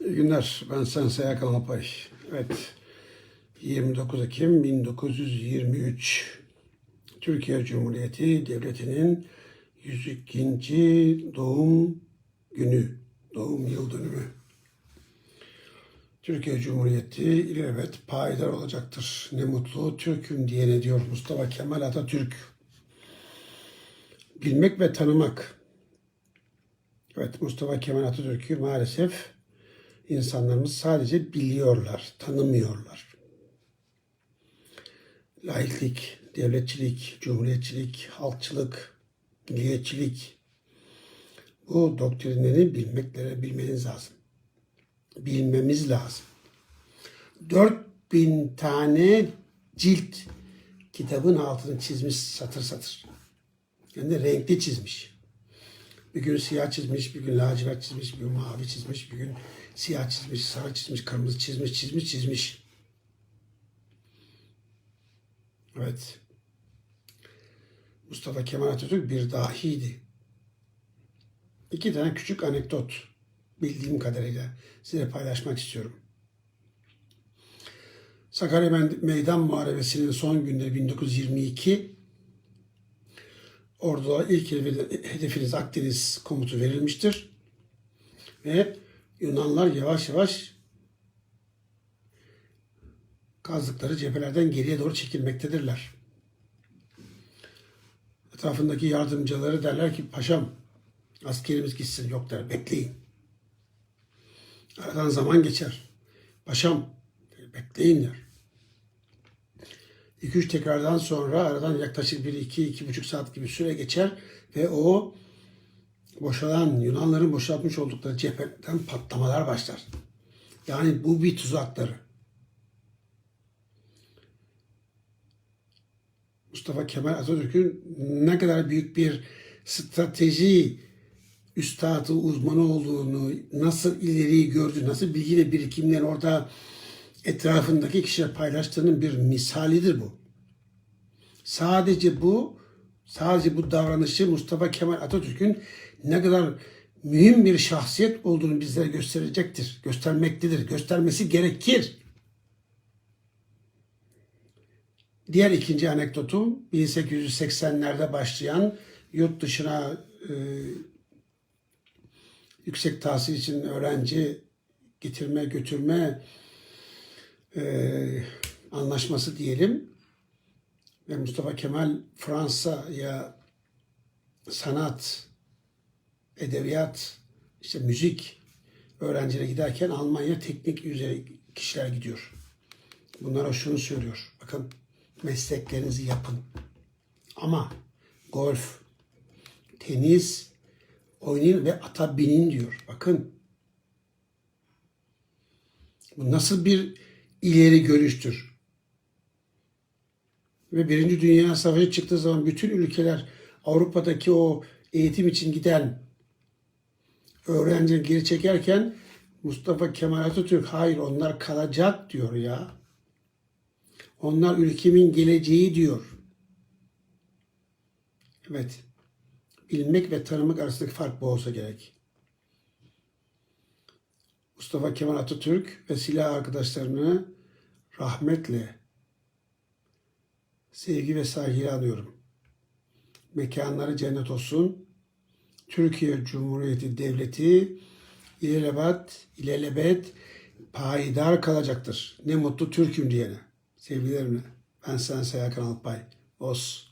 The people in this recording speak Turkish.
İyi günler. Ben Sensei Hakan Alpay. Evet. 29 Ekim 1923 Türkiye Cumhuriyeti Devleti'nin 102. doğum günü, doğum yıl dönümü. Türkiye Cumhuriyeti ilelebet payidar olacaktır. Ne mutlu Türk'üm diyene diyor Mustafa Kemal Atatürk. Bilmek ve tanımak. Evet Mustafa Kemal Atatürk'ü maalesef insanlarımız sadece biliyorlar, tanımıyorlar. Laiklik, devletçilik, cumhuriyetçilik, halkçılık, milliyetçilik bu doktrinleri bilmekleri bilmeniz lazım. Bilmemiz lazım. 4000 tane cilt kitabın altını çizmiş satır satır. Yani renkli çizmiş. Bir gün siyah çizmiş, bir gün lacivert çizmiş, bir gün mavi çizmiş, bir gün siyah çizmiş, sarı çizmiş, kırmızı çizmiş, çizmiş, çizmiş. Evet. Mustafa Kemal Atatürk bir dahiydi. İki tane küçük anekdot bildiğim kadarıyla size paylaşmak istiyorum. Sakarya Meydan Muharebesi'nin son günleri 1922 Ordu'da ilk hedefiniz Akdeniz komutu verilmiştir. Ve Yunanlar yavaş yavaş kazdıkları cephelerden geriye doğru çekilmektedirler. Etrafındaki yardımcıları derler ki paşam askerimiz gitsin yok der bekleyin. Aradan zaman geçer. Paşam bekleyin der. 2-3 tekrardan sonra aradan yaklaşık 1-2-2,5 saat gibi süre geçer ve o boşalan Yunanların boşaltmış oldukları cepheden patlamalar başlar. Yani bu bir tuzakları. Mustafa Kemal Atatürk'ün ne kadar büyük bir strateji üstadı, uzmanı olduğunu, nasıl ileriyi gördü, nasıl bilgi ve birikimleri orada etrafındaki kişiler paylaştığının bir misalidir bu. Sadece bu, sadece bu davranışı Mustafa Kemal Atatürk'ün ne kadar mühim bir şahsiyet olduğunu bizlere gösterecektir, göstermektedir, göstermesi gerekir. Diğer ikinci anekdotum 1880'lerde başlayan yurt dışına e, yüksek tahsil için öğrenci getirme götürme e, anlaşması diyelim ve Mustafa Kemal Fransa'ya sanat, edebiyat, işte müzik öğrencilere giderken Almanya teknik üzere kişiler gidiyor. Bunlara şunu söylüyor. Bakın mesleklerinizi yapın. Ama golf, tenis oynayın ve ata binin diyor. Bakın. Bu nasıl bir ileri görüştür? Ve Birinci Dünya Savaşı çıktığı zaman bütün ülkeler Avrupa'daki o eğitim için giden öğrencileri geri çekerken Mustafa Kemal Atatürk hayır onlar kalacak diyor ya. Onlar ülkemin geleceği diyor. Evet. Bilmek ve tanımak arasındaki fark bu olsa gerek. Mustafa Kemal Atatürk ve silah arkadaşlarını rahmetle, sevgi ve saygıyla anıyorum. Mekanları cennet olsun. Türkiye Cumhuriyeti Devleti ilelebet, ilelebet payidar kalacaktır. Ne mutlu Türk'üm diyene. Sevgilerimle. Ben Sensei Hakan Alpay. Os.